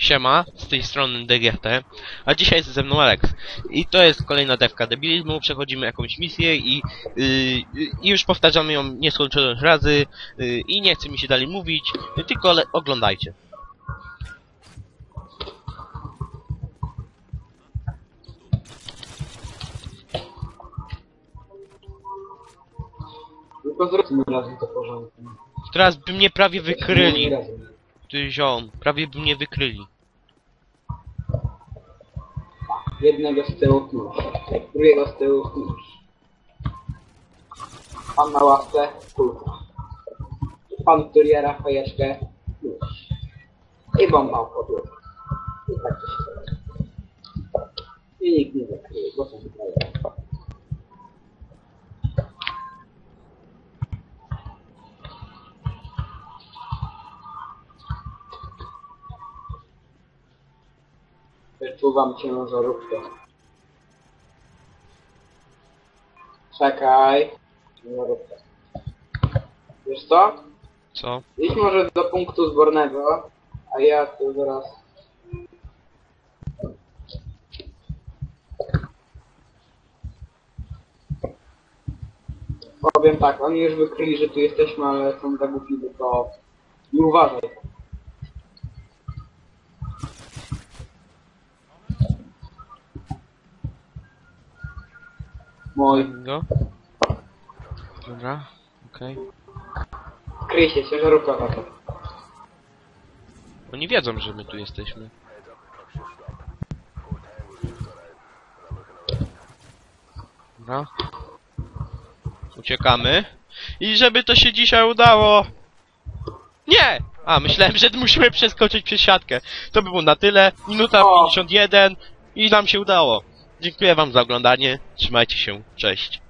Siema, z tej strony DGT, a dzisiaj jest ze mną Alex. I to jest kolejna dewka debilizmu, przechodzimy jakąś misję i, yy, i już powtarzamy ją nieskończoność razy yy, i nie chce mi się dalej mówić, tylko oglądajcie. Tylko zróbmy razem to porządku. Teraz by mnie prawie wykryli. Ty ziom, prawie by mnie wykryli. Jednego z tyłu klucz, drugiego z tyłu klucz. Pan na ławce, kulka. Pan, który jara fajeczkę, klucz. I bomba w podłogę. I tak to się. I nikt nie zakryje, bo są kraje. Wyczuwam ciężarówkę. Czekaj. Ciężarówkę. Wiesz co? Co? Idź może do punktu zbornego, a ja tu zaraz... Powiem tak, oni już wykryli, że tu jesteśmy, ale są za głupi, to... Nie uważaj. Mój. Go? Dobra, okej. Kryj się, ciężarówka wasza. Oni wiedzą, że my tu jesteśmy. Dobra. Uciekamy. I żeby to się dzisiaj udało. Nie! A, myślałem, że musimy przeskoczyć przez siatkę. To by było na tyle. Minuta O. 51 i nam się udało. Dziękuję wam za oglądanie. Trzymajcie się. Cześć.